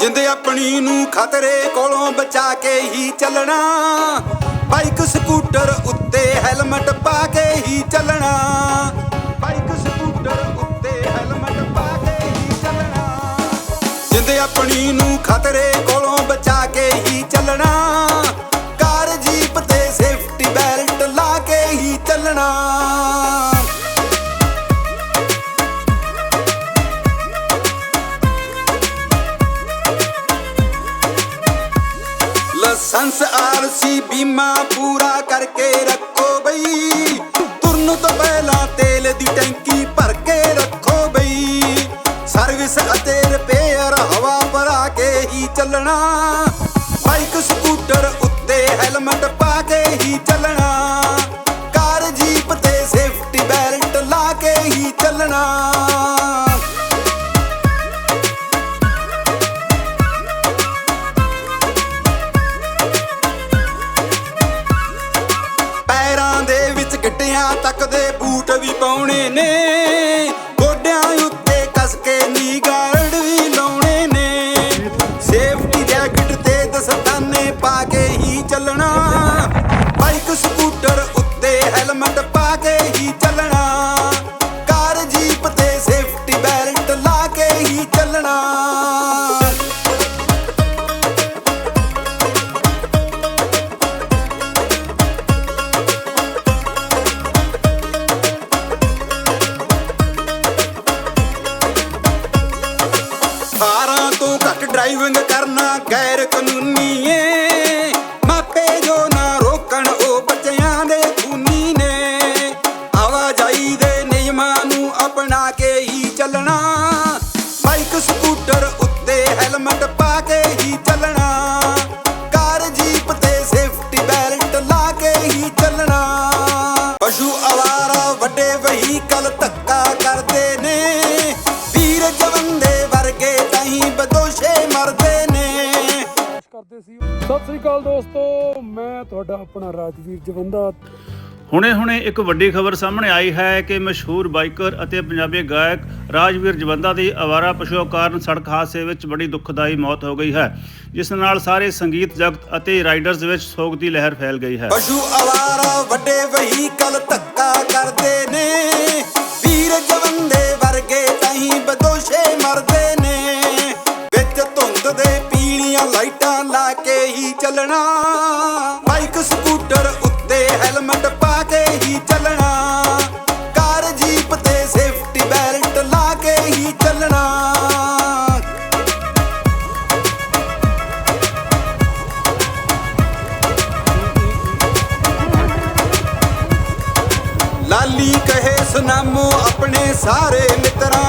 ਜਿੰਦ ਆਪਣੀ ਨੂੰ ਖਤਰੇ ਕੋਲੋਂ ਬਚਾ ਕੇ ਹੀ ਚੱਲਣਾ। ਬਾਈਕ, ਸਕੂਟਰ ਉੱਤੇ ਹੈਲਮਟ ਪਾ ਕੇ ਹੀ ਚੱਲਣਾ। ਬਾਈਕ, ਸਕੂਟਰ ਉੱਤੇ ਹੈਲਮਟ ਪਾ ਕੇ ਹੀ ਚੱਲਣਾ। ਜਿੰਦ ਆਪਣੀ ਨੂੰ ਖਤਰੇ ਕੋਲੋਂ ਲਾਇਸੈਂਸ ਆਰਸੀ ਬੀਮਾ ਪੂਰਾ ਕਰਕੇ ਰੱਖੋ ਬਈ। ਤੁਰਨ ਤੋਂ ਪਹਿਲਾਂ ਤੇਲ ਦੀ ਟੈਂਕੀ ਭਰ ਕੇ ਰੱਖੋ ਬਈ। ਸਰਵਿਸ ਅਤੇ ਰਿਪੇਅਰ ਹਵਾ ਭਰਾ ਕੇ ਹੀ ਚੱਲਣਾ। ਬਾਈਕ ਸਕੂਟਰ ਉੱਤੇ ਹੈਲਮਟ ਪਾ ਕੇ ਹੀ ਚੱਲਣਾ। ਪੈਰਾਂ ਦੇ ਵਿੱਚ ਗਿੱਟਿਆਂ ਤੱਕ ਦੇ ਬੂਟ ਵੀ ਪਾਉਣੇ ਨੇ। ਗੋਡਿਆਂ ਉੱਤੇ ਕਸ ਕੇ ਨੀ ਗਾਰਡ ਵੀ ਲਾਉਣੇ ਨੇ। ਸੇਫਟੀ ਜੈਕਟ ਤੇ ਦਸਤਾਨੇ ਪਾ ਕੇ ਹੀ ਚੱਲਣਾ। ਬਾਈਕ, ਸਕੂਟਰ ਉੱਤੇ ਹੈਲਮਟ ਪਾ ਕੇ ਹੀ ਚੱਲਣਾ। ਕਾਰ, ਜੀਪ ਤੇ ਸੇਫਟੀ ਬੈਲਟ ਲਾ ਕੇ ਹੀ ਚੱਲਣਾ। ਡਰਾਈਵਿੰਗ ਕਰਨਾ ਗੈਰ ਕਾਨੂੰਨੀ ਏ ਮਾਪੇ ਜੋ ਨਾ ਰੋਕਣ, ਉਹ ਬੱਚਿਆਂ ਦੇ ਖੂਨੀ ਨੇ। ਆਵਾਜਾਈ ਦੇ ਨਿਯਮਾਂ ਨੂੰ ਅਪਣਾ ਕੇ ਹੀ ਚੱਲਣਾ। ਬਾਈਕ, ਸਕੂਟਰ ਉੱਤੇ ਹੈਲਮਟ ਪਾ ਕੇ ਹੀ ਚੱਲਣਾ। ਕਾਰ, ਜੀਪ ਤੇ ਸੇਫਟੀ ਬੈਲਟ ਲਾ ਕੇ ਹੀ ਚੱਲਣਾ। ਪਸ਼ੂ ਅਵਾਰਾ ਵੱਡੇ ਵਹੀਕਲ ਸਤਿ ਸ੍ਰੀ ਅਕਾਲ ਦੋਸਤੋ ਮੈਂ ਤੁਹਾਡਾ ਆਪਣਾ ਰਾਜਵੀਰ ਜਵੰਦਾ। ਹੁਣੇ-ਹੁਣੇ ਇੱਕ ਵੱਡੀ ਖਬਰ ਸਾਹਮਣੇ ਆਈ ਹੈ ਕਿ ਮਸ਼ਹੂਰ ਬਾਈਕਰ ਅਤੇ ਪੰਜਾਬੀ ਗਾਇਕ ਰਾਜਵੀਰ ਜਵੰਦਾ ਦੀ ਅਵਾਰਾ ਪਸ਼ੂਆਂ ਕਾਰਨ ਸੜਕ ਹਾਦਸੇ ਵਿੱਚ ਬੜੀ ਦੁਖਦਾਈ ਮੌਤ ਹੋ ਗਈ ਹੈ ਜਿਸ ਨਾਲ ਸਾਰੇ ਸੰਗੀਤ ਜਗਤ ਅਤੇ ਰਾਈਡਰਸ ਵਿੱਚ ਸੋਗ ਦੀ ਲਹਿਰ ਫੈਲ ਗਈ ਹੈ। ਪਸ਼ੂ ਅਵਾਰਾ ਵੱਡੇ ਵਹੀਕਲ ਧੱਕਾ ਕਰਦੇ ਨੇ ਵੀਰ ਜਵੰਦੇ ਲਾਲੀ ਕਹੇ ਸੁਨਾਮੋ ਆਪਣੇ ਸਾਰੇ ਮਿੱਤਰਾਂ।